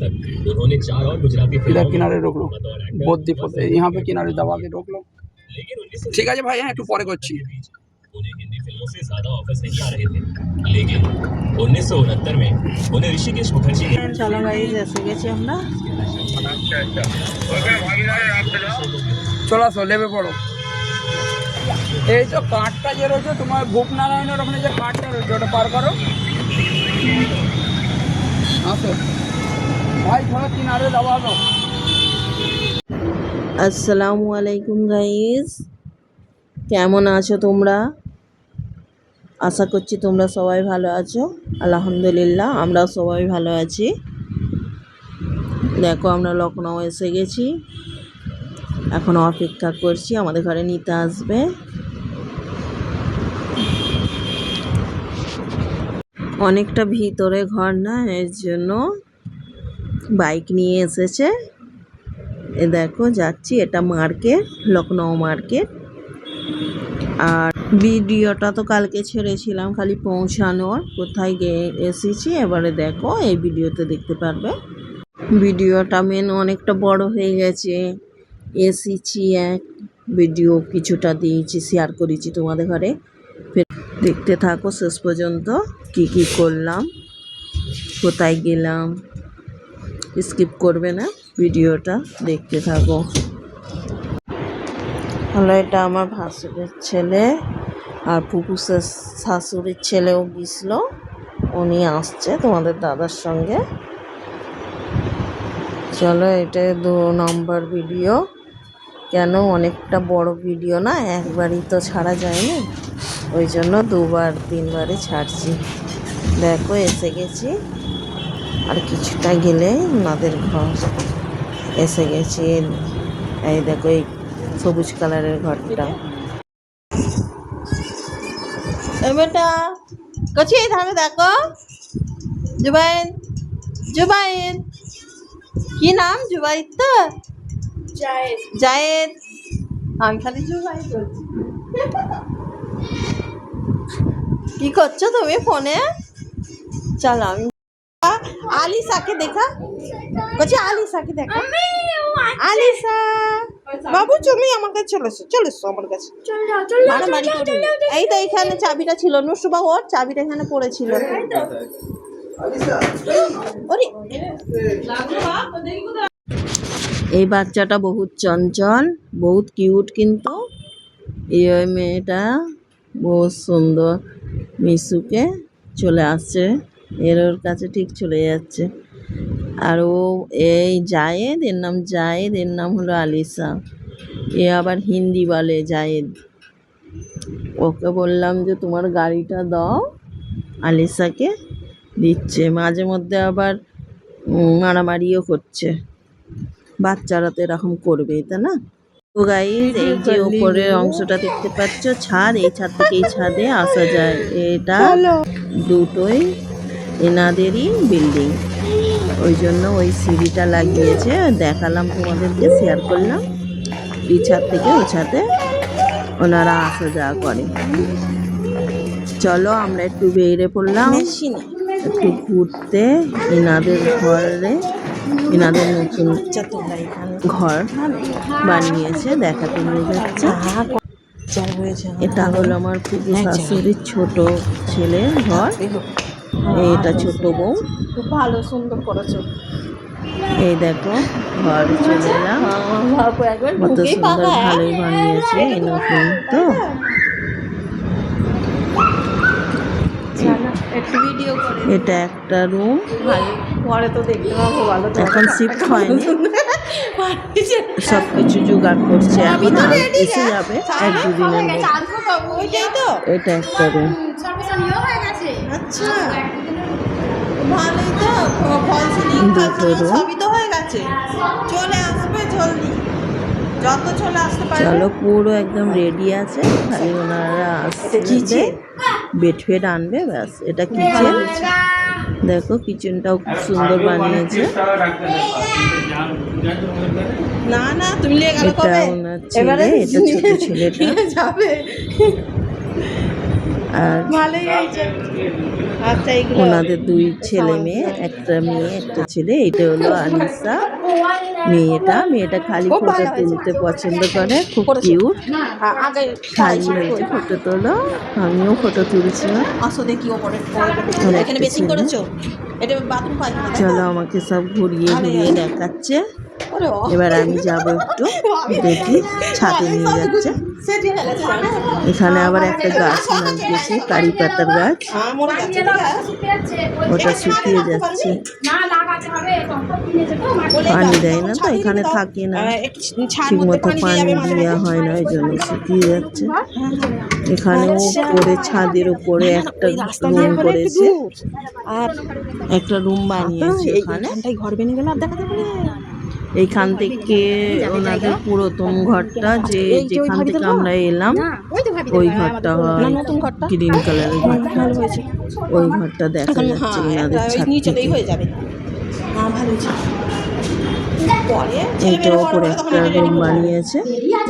तक उन्होंने चार और गुजराती इधर फिल्मों में किनारे रोक लो बतौर एक्टर बुद्धि पोते यहाँ पे किनारे दबा के रोक लो लेकिन उन्नीस ঠিক আছে ভাই হ্যাঁ একটু পরে করছি उन्हें हिंदी फिल्मों से ज्यादा ऑफर्स नहीं आ रहे थे लेकिन उन्नीस में उन्हें ऋषिकेश मुखर्जी ने চলো গাইজ এসে গেছি আমরা চলে আসো লেবে পড়ো এই তো কাঠটা যে রয়েছে তোমার ভূপনারায়ণের ওখানে যে কাঠটা রয়েছে ওটা পার করো আসো আসসালামু আলাইকুম গাইজ কেমন আছো তোমরা? আশা করছি তোমরা সবাই ভালো আছো। আলহামদুলিল্লাহ, আমরাও সবাই ভালো আছি। দেখো, আমরা লখনৌ এসে গেছি। এখন অপেক্ষা করছি, আমাদের ঘরে নিতে আসবে। অনেকটা ভিতরে ঘর না, এর জন্য বাইক নিয়ে এসেছে। এ দেখো, যাচ্ছি, এটা মার্কেট লখনৌ মার্কেট। আর ভিডিওটা তো কালকে ছেড়েছিলাম, খালি পৌঁছানোর। কোথায় গিয়ে এসেছি, এবারে দেখো, এই ভিডিওতে দেখতে পারবে। ভিডিওটা মেন অনেকটা বড় হয়ে গেছে। এসেছি এক ভিডিও কিছুটা দিয়েছি শেয়ার করেছি তোমাদের ঘরে। দেখতে থাকো, শেষ পর্যন্ত কি কি করলাম, কোথায় গেলাম। স্কিপ করবে না, ভিডিওটা দেখতে থাকো। হলো এটা আমার ভাসুরের ছেলে, আর ফুপু শাশুড়ির ছেলেও গেছিল উনি আসছে তোমাদের দাদার সঙ্গে। চলো, এটা দু নম্বর ভিডিও। কেন অনেকটা বড় ভিডিও না, একবারই তো ছাড়া যায় না ওই জন্য দুবার তিনবারে ছাড়ছি। দেখো, এসে গেছি। আর কিছুটা গেলে ওনাদের ঘর। এসে গেছে। এই দেখো এই সবুজ কালারের ঘরটা। বেটা কচি ধানে দেখো। জুবাইন জুবাইন। কি নাম? জুবাইদ তো? জায়েদ। আমি খালি জুবাইদ বলছি। কি করছ তুমি ফোনে? চলো আমি আলিসাকে দেখা? বলছি আলিসাকে দেখা। আলিসা! বাবু তুমি আমার কাছে চলে এসো চলে এসো আমার কাছে। এই তো এখানে চাবিটা ছিল নুসুবা ওর চাবিটা এখানে পড়েছিল। এই বাচ্চাটা বহুত চঞ্চল বহুত কিউট কিন্তু। এই মেয়েটা বহুত সুন্দর মিশুকে চলে আসছে। এর ওর কাছে ঠিক চলে যাচ্ছে। আর ও এই জায়েদ এর নাম জায়েদ এর নাম হলো আলিসা। এ আবার হিন্দি বলে জায়েদ। ওকে বললাম যে তোমার গাড়িটা দাও আলিসাকে দিচ্ছে। মাঝে মধ্যে আবার মারামারিও করছে। বাচ্চারা তো এরকম করবেই তাই না? তো গাইজ এই যে উপরের অংশটা দেখতে পাচ্ছ ছাদ এই ছাদ থেকে এই ছাদে আসা যায়। এটা দুটোই এনাদেরই বিল্ডিং ওই জন্য ওই সিঁড়িটা লাগিয়েছে। দেখালাম তোমাদেরকে শেয়ার করলাম। ছাদ থেকে ওছাতে ওনারা আসা যাওয়া করে। চলো আমরা একটু বেড়ে পড়লাম। একটু ঘুরতে এনাদের ঘরে। এনাদের নতুন ঘর বানিয়েছে দেখাতে নিয়ে যাচ্ছে। এটা হলো আমার ফুপু শাশুড়ির ছোট ছেলের ঘর। এটা ছোট বউ। খুব ভালো সুন্দর করেছ। এই দেখো ঘর চলে এলাম। কত সুন্দর ভালোই বানিয়েছে এই নতুন তো। ভিডিও এটা একটা রুম ভালো। পরে তো দেখতে পাবো ভালো এখন শিফট হয়নি। সব কিছু জোগাড় করছে আর এসে যাবে এক দুদিনের মধ্যে। এটা একটা রুম আচ্ছা। ভালোই তো সবই হয়ে গেছে। চলে আসবে জলদি। যত চলে আসতে পারবে। চলো পুরো একদম রেডি আছে। খালি ওনারা আসছে বেড ফেড আনবে ব্যাস। এটা কিচেন। দেখো কিচেনটাও খুব সুন্দর বানিয়েছে। না না তুমি এটা ওনার ছেলে এটা ছোট ছেলেটা। যাবে। আর আচ্ছা এইগুলো ওনাদের দুই ছেলে মেয়ে একটা মেয়ে একটা ছেলে এটা হলো আনিসা। মেয়েটা মেয়েটা খালি ফটো তুলতে পছন্দ করে খুব। কিউট খালি হয়েছে ফটো তোলো আমিও ফটো তুলছিলাম। চলো আমাকে সব ঘুরিয়ে ঘুরিয়ে দেখাচ্ছে। এবার আমি যাব একটু দেখি ছাদে নিয়ে যাচ্ছে? এখানে আবার একটা গাছ লাগিয়েছে কারি পাতার গাছ। হ্যাঁ? ওটা শুকিয়ে যাচ্ছে। পানি দেয় না তো এখানে থাকে না। হ্যাঁ, ঠিক মতো পানি দেওয়া হয় না ওই জন্য শুকিয়ে যাচ্ছে। এখানেও আচ্ছা। করে ছাদের উপরে একটা রুম করেছে। আর একটা রুম বানিয়েছে এখানটায় ঘর বেনে গেলে আর দেখা যাবে না। এইখান থেকে ওনাদের পুরাতন ঘরটা যে যেখান থেকে আমরা এলাম ওই ঘরটা হয় গ্রিন কালারের ঘরটা। ওই ঘরটা দেখা যাচ্ছে হ্যাঁ ওনাদের ছাদ থেকে। হয়ে হ্যাঁ এইটা ওপরে একটা রুম বানিয়েছে।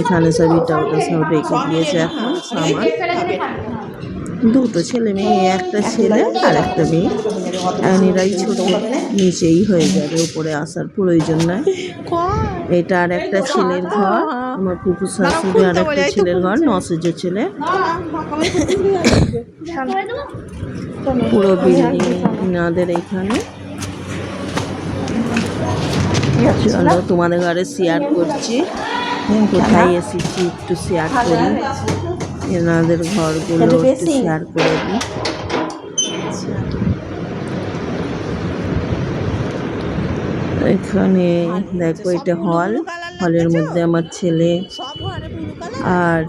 এখানে সব ইটা ওটা সব রেখে দিয়েছে এখন সামান। দুটো ছেলে মেয়ে, একটা ছেলে আর একটা মেয়ে। এরাই ছোট নিচেই হয়ে যাবে উপরে আসার প্রয়োজন নাই। এটা আর একটা ছেলের ঘর, আমার কুকুর শাশুড়ি আর একটা ছেলের ঘর নসেজের ছেলে। পুরো বিল্ডিং ইনাদের চলো, তোমাদের ঘরে শেয়ার করছি। কোথায় এসেছি একটু শেয়ার করি। এনাদের ঘরগুলো শেয়ার করে দিই। এখানে দেখো এটা হল। হলের মধ্যে আমার ছেলে আর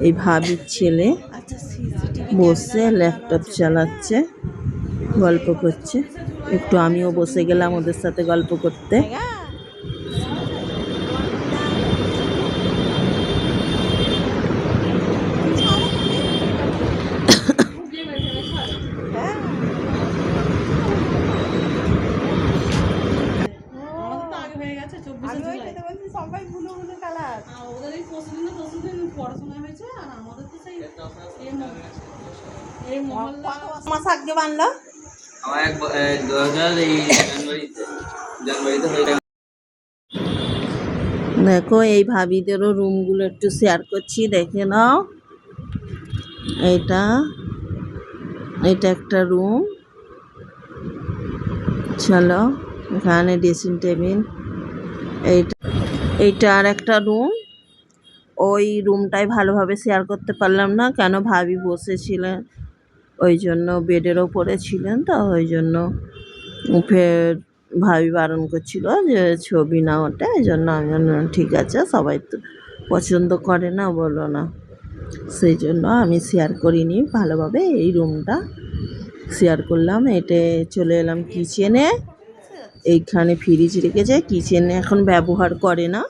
এই ভাবির ছেলে আচ্ছা বসে ল্যাপটপ চালাচ্ছে গল্প করছে। একটু আমিও বসে গেলাম ওদের সাথে গল্প করতে আমি ওইটাই তো বলছি সবাই ব্লু ব্লু কালার কত মাস আগে বানলো আমার এক ব- এ, দু হাজার এই জানুয়ারিতে জানুয়ারিতে হয়ে গেল দেখো, এই ভাবিদেরও রুমগুলো একটু শেয়ার করছি, দেখে নাও। এটা এটা একটা রুম চলো, এখানে ড্রেসিং টেবিল এইটা এইটা আর একটা রুম ওই রুমটাই ভালোভাবে শেয়ার করতে পারলাম না, কেন ভাবি বসেছিলেন? ওই জন্য বেডের ওপরে ছিলেন তো, ওই জন্য ফের ভাবি বারণ করছিল যে ছবি না ওটা, এই জন্য আমি ঠিক আছে, সবাই তো পছন্দ করে না, বলো না। সেই জন্য আমি শেয়ার করিনি ভালোভাবে, এই রুমটা শেয়ার করলাম, এটে চলে এলাম কিচেনে এইখানে ফ্রিজ রেখেছে কিচেনে এখন ব্যবহার করে না,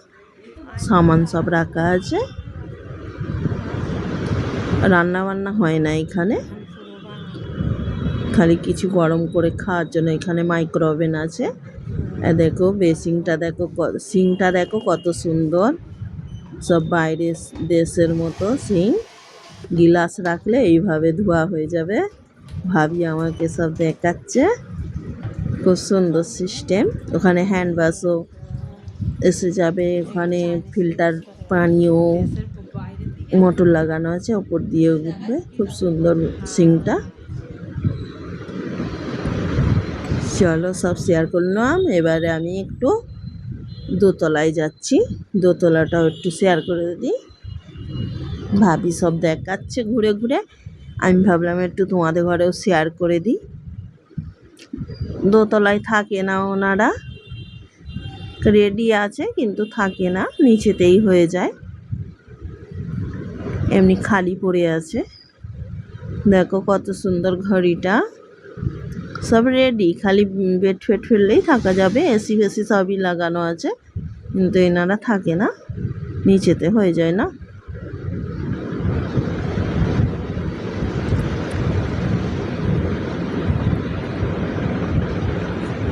সামান সব রাখা আছে। রান্না বান্না হয় না এখানে। খালি কিছু গরম করে খাওয়ার জন্য এখানে মাইক্রো ওভেন আছে দেখো বেসিংটা দেখো সিংটা দেখো কত সুন্দর। সব বাইরের দেশের মতো সিং। গিলাস রাখলে এইভাবে ধোয়া হয়ে যাবে। ভাবি আমাকে সব দেখাচ্ছে। খুব সুন্দর সিস্টেম ওখানে হ্যান্ড ওয়াশও এসে যাবে। ওখানে ফিল্টার পানিও মোটর লাগানো আছে, ওপর দিয়ে উঠবে। খুব সুন্দর সিংটা। চলো, সব শেয়ার করলাম। এবারে আমি একটু দোতলায় যাচ্ছি। দোতলাটাও একটু শেয়ার করে দিই। ভাবি সব দেখাচ্ছে ঘুরে ঘুরে। আমি ভাবলাম একটু তোমাদের ঘরেও শেয়ার করে দিই। দোতলায় থাকে না ওনারা। রেডি আছে, কিন্তু থাকে না। নিচেতেই হয়ে যায়। এমনি খালি পড়ে আছে। দেখো কত সুন্দর ঘড়িটা। সব রেডি খালি বেড ফেড ফেললেই থাকা যাবে এসি ফেসি সবই লাগানো আছে, কিন্তু এনারা থাকে না, নিচেতে হয়ে যায় না।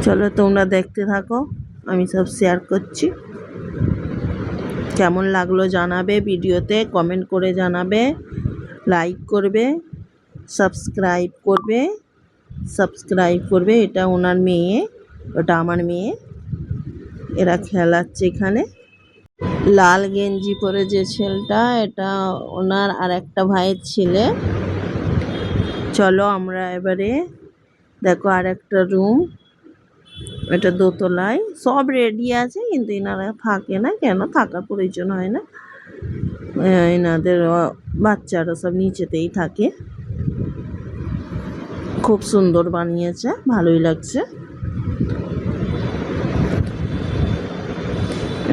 চলো তোমরা দেখতে থাকো, আমি সব শেয়ার করছি। কেমন লাগল জানাবে ভিডিওতে কমেন্ট করে জানাবে লাইক করবে সাবস্ক্রাইব করবে। সাবস্ক্রাইব করবে, এটা ওনার মেয়ে, ওটা আমার মেয়ে। এরা খেলাচ্ছে এখানে। লাল গেঞ্জি পরে যে ছেলেটা, এটা ওনার আর একটা ভাইয়ের ছেলে। চলো আমরা এবারে দেখো আর একটা রুম এটা দোতলায়। সব রেডি আছে, কিন্তু এনারা থাকে না। কেন? থাকার প্রয়োজন হয় না। এনাদের বাচ্চারা সব নিচেতেই থাকে। খুব সুন্দর বানিয়েছে ভালোই লাগছে।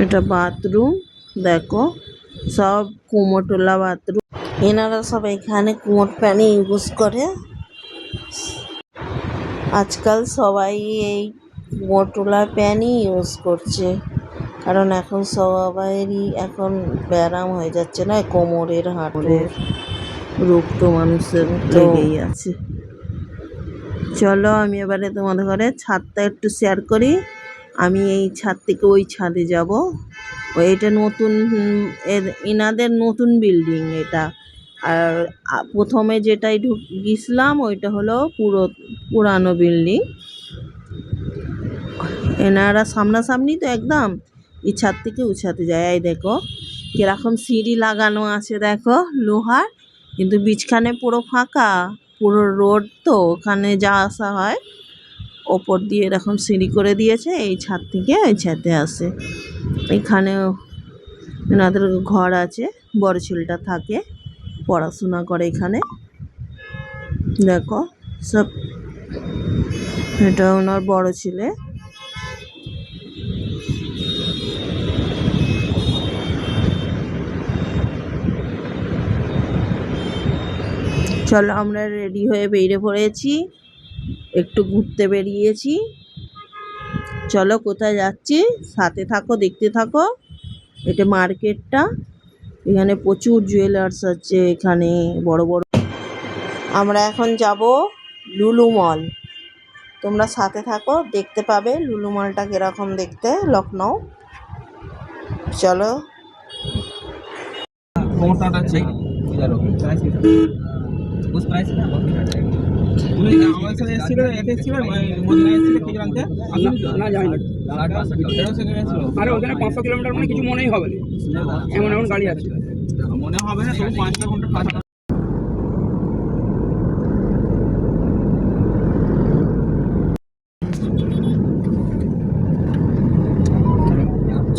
এটা বাথরুম দেখো সব কুমোটোলা বাথরুম। এনারা সব এখানে কুমোট প্যানি ইউজ করে। আজকাল সবাই এই কুমোটোলা প্যানই ইউজ করছে। কারণ এখন সবাইয়েরই এখন ব্যায়াম হয়ে যাচ্ছে না কোমরের হাঁটুর রোগ তো মানুষের লেগেই আছে। চলো আমি এবারে তোমাদের ঘরে ছাদটা একটু শেয়ার করি। আমি এই ছাদ থেকে ওই ছাদে যাব। এটা নতুন এর এনাদের নতুন বিল্ডিং এটা। আর প্রথমে যেটাই ঢুক গেছিলাম ওইটা হলো পুরো, পুরানো বিল্ডিং এনারা সামনাসামনি তো একদম এই ছাদ থেকে ছাদে যায়। এই দেখো, কীরকম সিঁড়ি লাগানো আছে, দেখো, লোহার। কিন্তু বিছখানে পুরো ফাঁকা। পুরো রোড তো ওখানে যা আসা হয়, ওপর দিয়ে এরকম সিঁড়ি করে দিয়েছে, এই ছাদ থেকে এই ছাদে আসে। এখানে ওনাদের ঘর আছে, বড় ছেলেটা থাকে, পড়াশোনা করে এখানে। দেখো, সব, এটা ওনার বড় ছেলে। চলো, আমরা রেডি হয়ে বেরিয়ে পড়েছি। একটু ঘুরতে বেরিয়েছি। চলো, কোথায় যাচ্ছি? সাথে থাকো, দেখতে থাকো। এটা মার্কেটটা। এখানে প্রচুর জুয়েলার্স আছে এখানে, বড় বড়। আমরা এখন যাব লুলু মল তোমরা সাথে থাকো, দেখতে পাবে লুলু মলটা কীরকম দেখতে লখনৌ চলো। আরে ওখানে পাঁচশো কিলোমিটার মানে কিছু মনেই হবে না। এমন এমন গাড়ি আছে। মনে হবে না তবু পাঁচ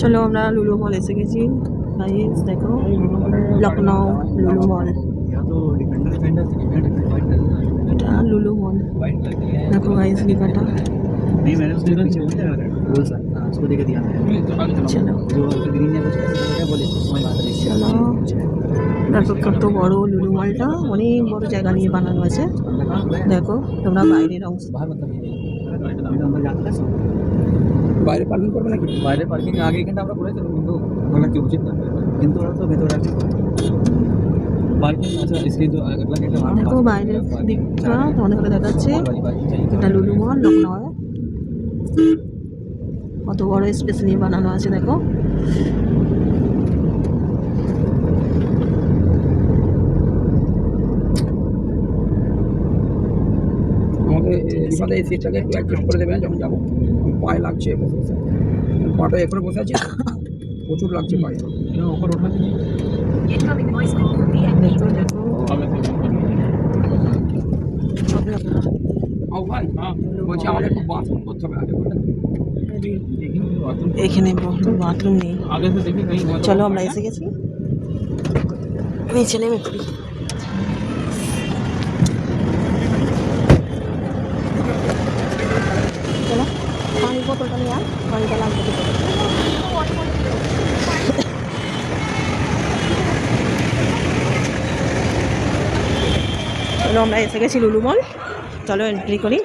চলো আমরা লুলু মল এসে গেছি। গাইস দেখো লখনৌ লুলু মল এটা লুলু মল वाइट कलर की है দেখো গাইস লেখাটা नहीं मैंने उसके पीछे बोल सर उसको देके दिया চলো जो ग्रीन है कुछ कैसे क्या बोले समझ में आता नहीं চলো দেখো কত বড় লুলু মলটা অনেক বড় জায়গা নিয়ে বানানো আছে দেখো তোমরা বাইরের অংশ बाहर मतलब अंदर जाते ना বাইরে পার্কিং করবে নাকি বাইরে পার্কিং আগে এখানটা আমরা করেছিলাম কিন্তু বললাম কি উচিত না কিন্তু ওরা তো ভেতরে আছে তো বাইরের দিকটা দেখা যাচ্ছে এটা লুলু মহল লখনউ কত বড় স্পেস নিয়ে বানানো আছে দেখো। আমাদের এই সিটটাকে একটু অ্যাডজাস্ট করে দেবেন যখন যাব। পায়ে লাগছে বসে বসে। পাটা এখনও বসে আছে প্রচুর লাগছে পায়ে ওপর ওঠা এখানে বাথরুম নেই। চলো আমরা এসে গেছি। চলো পানি বোতলটা নিয়ে আর পানিটা লাগবে চলো আমরা এসে গেছি লুলু মল চলো এন্ট্রি করি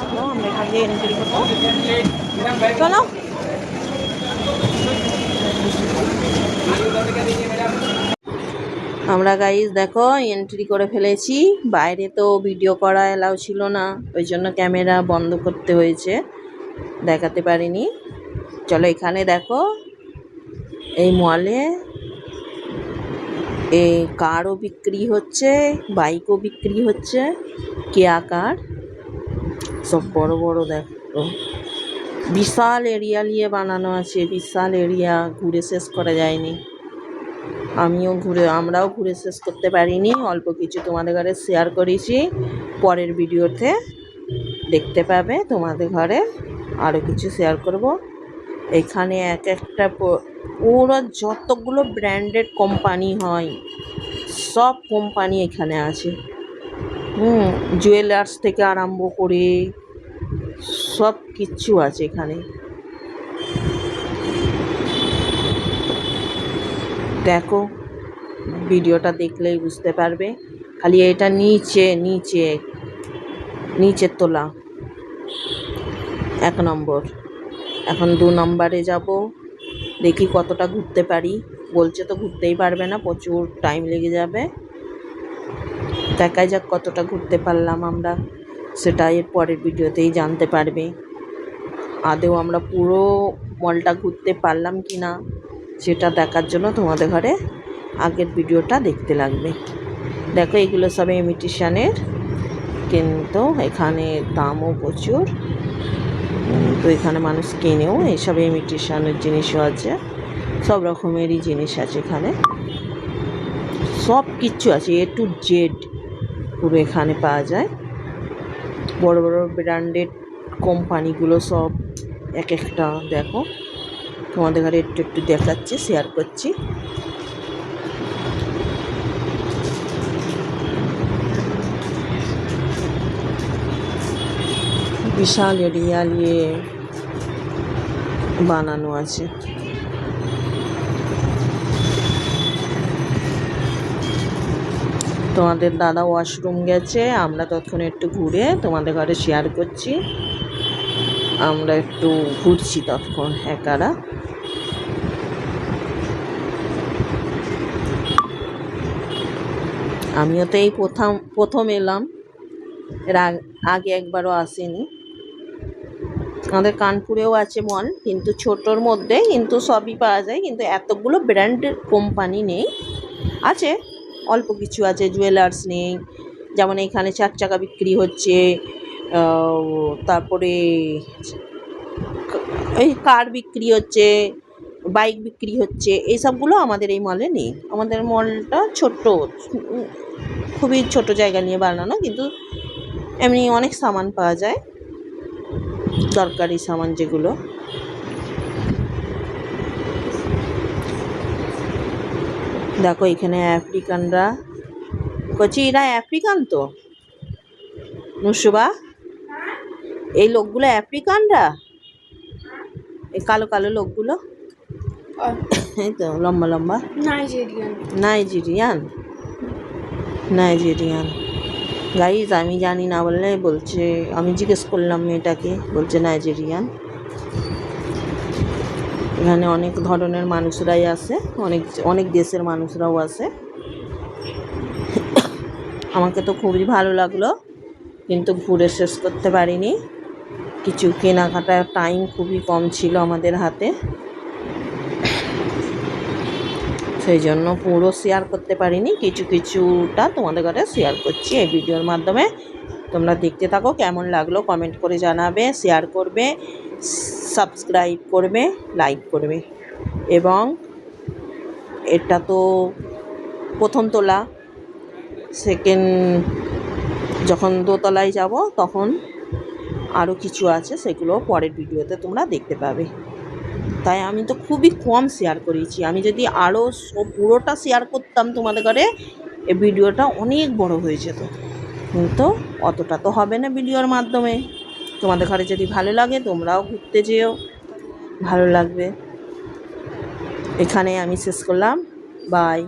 চলো আমরা এখান দিয়ে এন্ট্রি করব চলো আমরা গাইজ দেখো এন্ট্রি করে ফেলেছি। বাইরে তো ভিডিও করা এলাও ছিল না, ওই জন্য ক্যামেরা বন্ধ করতে হয়েছে। দেখাতে পারিনি। চলো এখানে দেখো, এই মলে এই কারও বিক্রি হচ্ছে বাইকও বিক্রি হচ্ছে কেয়া কার সব বড় বড় দেখো। বিশাল এরিয়া নিয়ে বানানো আছে, বিশাল এরিয়া ঘুরে শেষ করা যায়নি। আমিও ঘুরে, আমরাও ঘুরে শেষ করতে পারিনি। অল্প কিছু তোমাদের ঘরে শেয়ার করেছি। পরের ভিডিওতে দেখতে পাবে তোমাদের ঘরে আরও কিছু শেয়ার করব। এখানে এক একটা পুরো যতগুলো ব্র্যান্ডেড কোম্পানি হয়, সব কোম্পানি এখানে আছে। হুম জুয়েলার্স থেকে আরম্ভ করে সব কিছু আছে এখানে। দেখো, ভিডিওটা দেখলেই বুঝতে পারবে। খালি এটা নিচে নিচে, নিচের তোলা। এক নম্বর। এখন দু নম্বরে যাব। দেখি কতটা ঘুরতে পারি। বলছে তো ঘুরতেই পারবে না, প্রচুর টাইম লেগে যাবে। দেখাই যাক কতটা ঘুরতে পারলাম আমরা। সেটা এর পরের ভিডিওতেই জানতে পারবে। আদেও আমরা পুরো মলটা ঘুরতে পারলাম কি না সেটা দেখার জন্য তোমাদের ঘরে আগের ভিডিওটা দেখতে লাগবে। দেখো, এগুলো সব ইমিটেশনের কিন্তু এখানে দামও প্রচুর। তো এখানে মানুষ কেনেও এইসব ইমিটেশনের জিনিসও আছে। সব রকমেরই জিনিস আছে এখানে। সব কিছু আছে, এ টু জেড পুরো এখানে পাওয়া যায়। বড় বড় ব্র্যান্ডেড কোম্পানিগুলো সব এক একটা, দেখো। তোমাদের ঘরে একটু একটু দেখাচ্ছি শেয়ার করছি। বিশাল এরিয়া নিয়ে বানানো আছে। তোমাদের দাদা ওয়াশরুম গেছে, আমরা ততক্ষণে একটু ঘুরে তোমাদের ঘরে শেয়ার করছি। আমরা একটু ঘুরছি ততক্ষণ একারা। আমিও তো এই প্রথম প্রথম এলাম। এর আগে একবারও আসিনি। আমাদের কানপুরেও আছে মল কিন্তু ছোটোর মধ্যে কিন্তু সবই পাওয়া যায়, কিন্তু এতগুলো ব্র্যান্ডের কোম্পানি নেই। আছে, অল্প কিছু আছে জুয়েলার্স নেই। যেমন এখানে চার চাকা বিক্রি হচ্ছে তারপরে এই কার বিক্রি হচ্ছে বাইক বিক্রি হচ্ছে এইসবগুলো আমাদের এই মলে নেই। আমাদের মলটা ছোট্ট, খুবই ছোট জায়গা নিয়ে বানানো, কিন্তু এমনি অনেক সামান পাওয়া যায়, দরকারি সামান যেগুলো। দেখো এখানে আফ্রিকানরা বলছি এরা আফ্রিকান তো? নুসুবা? এই লোকগুলো আফ্রিকানরা? এই কালো কালো লোকগুলো? এই তো লম্বা লম্বা। নাইজেরিয়ান নাইজেরিয়ান নাইজেরিয়ান গাইজ আমি জানি না বললে বলছে আমি জিজ্ঞেস করলাম মেয়েটাকে বলছে নাইজেরিয়ান এখানে অনেক ধরনের মানুষরাই আসে অনেক অনেক দেশের মানুষরাও আসে আমাকে তো খুবই ভালো লাগল কিন্তু ঘুরে শেষ করতে পারিনি। কিছু কেনাকাটার টাইম খুবই কম ছিল আমাদের হাতে। সেই জন্য পুরো শেয়ার করতে পারিনি। কিছু কিছুটা তোমাদের কাছে শেয়ার করছি এই ভিডিওর মাধ্যমে। তোমরা দেখতে থাকো কেমন লাগল কমেন্ট করে জানাবে শেয়ার করবে সাবস্ক্রাইব করবে লাইক করবে। এবং এটা তো প্রথম তোলা। সেকেন্ড যখন দোতলায় যাব তখন আরও কিছু আছে, সেগুলো পরের ভিডিওতে তোমরা দেখতে পাবে। তাই আমি তো খুবই কম শেয়ার করেছি। আমি যদি আরও পুরোটা শেয়ার করতাম তোমাদের ঘরে, এ ভিডিওটা অনেক বড় হয়ে যেত। কিন্তু অতটা তো হবে না ভিডিওর মাধ্যমে। তোমাদের ঘরে যদি ভালো লাগে, তোমরাও ঘুরতে যেও। ভালো লাগবে। এখানে আমি শেষ করলাম। বাই